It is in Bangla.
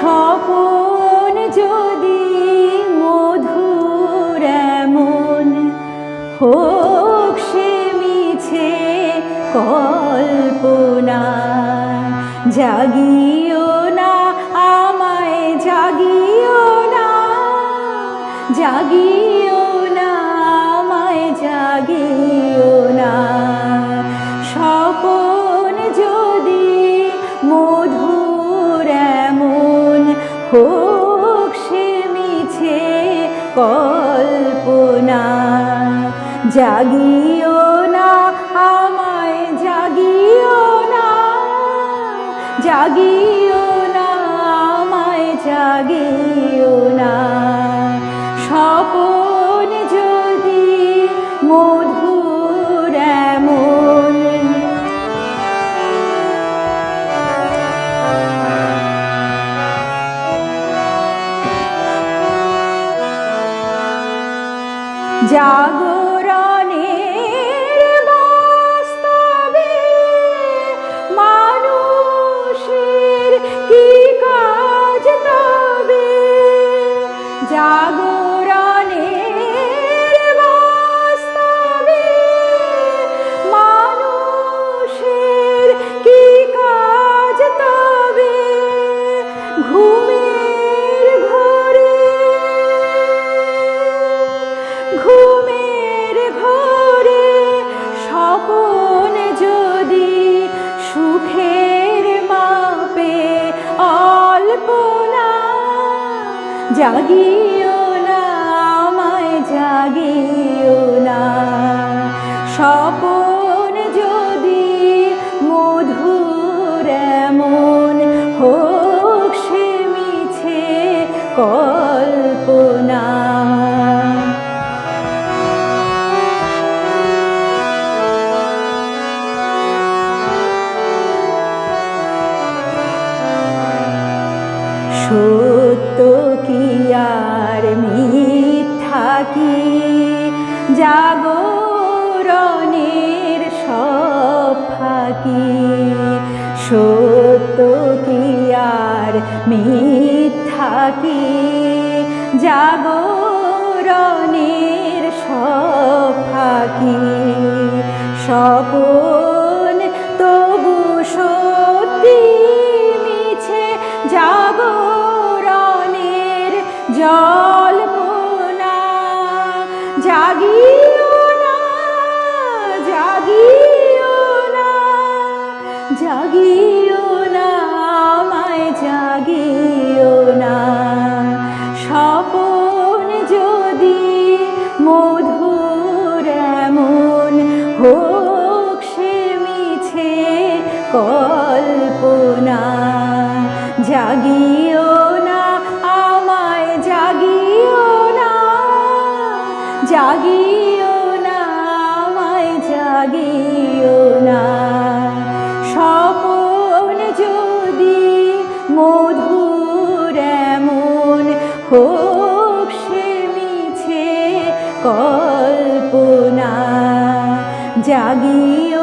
স্বপন যদি মধুর এমন হোক সে মিছে কল্পনা জাগিও না, আমায় জাগিও না জাগিও না, আমায় জাগিও না। কল্পনা। জাগিও না আমায় জাগিও না। জাগিও না আমায় জাগিও না। জাগরণের বাস্তবে। মানুষের কি কাজ তবে? জাগরণের জাগিও না আমায় জাগিও না। স্বপন যদি মধুর এমন হোক সে মিছে কল্পনা। সত্য কি আর মিথ্যা কি? জাগরণের সব ফাঁকি সত্য কি আর মিথ্যা কি? জাগরণের সব ফাঁকি স্বপন জল্পনা জাগিও না জাগিও না জাগিও জাগিও না আমায় জাগিও না। স্বপন যদি মধুর এমন হোক সে মিছে কল্পনা জাগিও